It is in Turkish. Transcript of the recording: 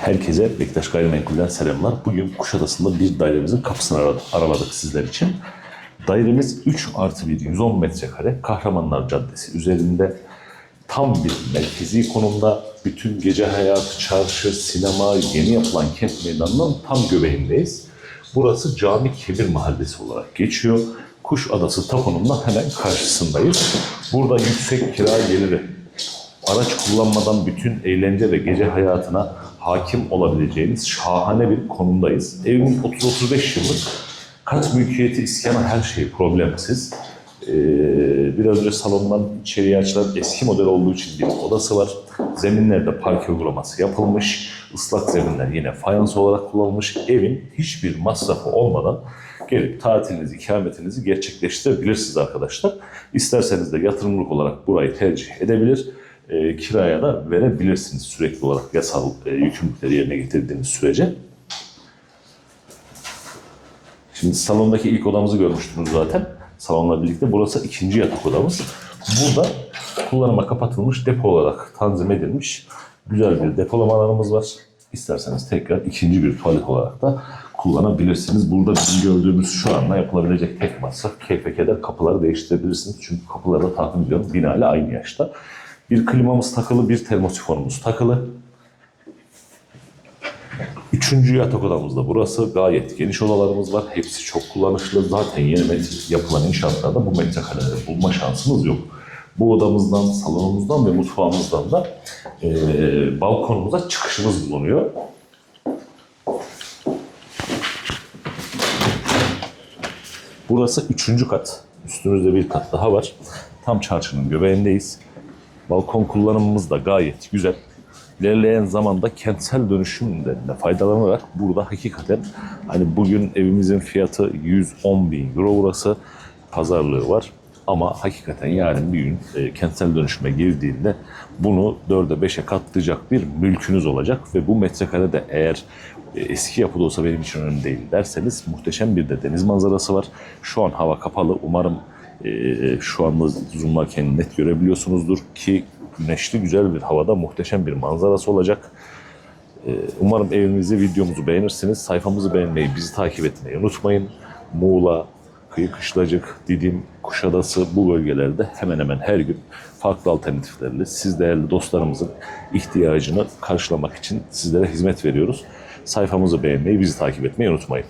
Herkese Bektaş Gayrimenkul'den selamlar. Bugün Kuşadası'nda bir dairemizin kapısını aradık, sizler için. Dairemiz 3 artı 1, 110 metrekare Kahramanlar Caddesi üzerinde tam bir merkezi konumda bütün gece hayatı, çarşı, sinema, yeni yapılan kent meydanının tam göbeğindeyiz. Burası Cami Kebir Mahallesi olarak geçiyor. Kuş Adası tapunundan hemen karşısındayız. Burada yüksek kira geliri, araç kullanmadan bütün eğlence ve gece hayatına hakim olabileceğiniz şahane bir konumdayız. Evimiz 30-35 yıllık. Kat mülkiyeti, iskana her şey problemsiz. Ee, biraz önce salondan içeriye açılan eski model olduğu için bir odası var. Zeminlerde parke uygulaması yapılmış. Islak zeminler yine fayans olarak kullanılmış. Evin hiçbir masrafı olmadan gelip tatilinizi, ikametinizi gerçekleştirebilirsiniz arkadaşlar. İsterseniz de yatırımlık olarak burayı tercih edebilir. E, kiraya da verebilirsiniz sürekli olarak yasal e, yükümlülükleri yerine getirdiğiniz sürece. Şimdi salondaki ilk odamızı görmüştünüz zaten. Salonla birlikte burası ikinci yatak odamız. Burada kullanıma kapatılmış depo olarak tanzim edilmiş güzel bir depolama alanımız var. İsterseniz tekrar ikinci bir tuvalet olarak da kullanabilirsiniz. Burada bizim gördüğümüz şu anda yapılabilecek tek masraf keyfe keder kapıları değiştirebilirsiniz. Çünkü kapıları da tahmin ediyorum bina ile aynı yaşta. Bir klimamız takılı, bir termosifonumuz takılı. Üçüncü yatak odamız da burası. Gayet geniş odalarımız var. Hepsi çok kullanışlı. Zaten yeni yapılan inşaatlarda bu metrekareleri bulma şansımız yok. Bu odamızdan, salonumuzdan ve mutfağımızdan da eee, balkonumuza çıkışımız bulunuyor. Burası üçüncü kat. Üstümüzde bir kat daha var. Tam çarşının göbeğindeyiz. Balkon kullanımımız da gayet güzel. İlerleyen zamanda kentsel dönüşümden de faydalanarak burada hakikaten hani bugün evimizin fiyatı 110 bin euro burası pazarlığı var. Ama hakikaten yarın bir gün e, kentsel dönüşüme girdiğinde bunu 4'e 5'e katlayacak bir mülkünüz olacak ve bu metrekare de eğer e, eski yapıda olsa benim için önemli değil derseniz muhteşem bir de deniz manzarası var. Şu an hava kapalı. Umarım e, şu anda zoomlarken net görebiliyorsunuzdur ki güneşli güzel bir havada muhteşem bir manzarası olacak. E, Umarım evimizi, videomuzu beğenirsiniz. Sayfamızı beğenmeyi, bizi takip etmeyi unutmayın. Muğla, Kıyı Kışlacık, Didim, Kuşadası bu bölgelerde hemen hemen her gün farklı alternatiflerle siz değerli dostlarımızın ihtiyacını karşılamak için sizlere hizmet veriyoruz. Sayfamızı beğenmeyi, bizi takip etmeyi unutmayın.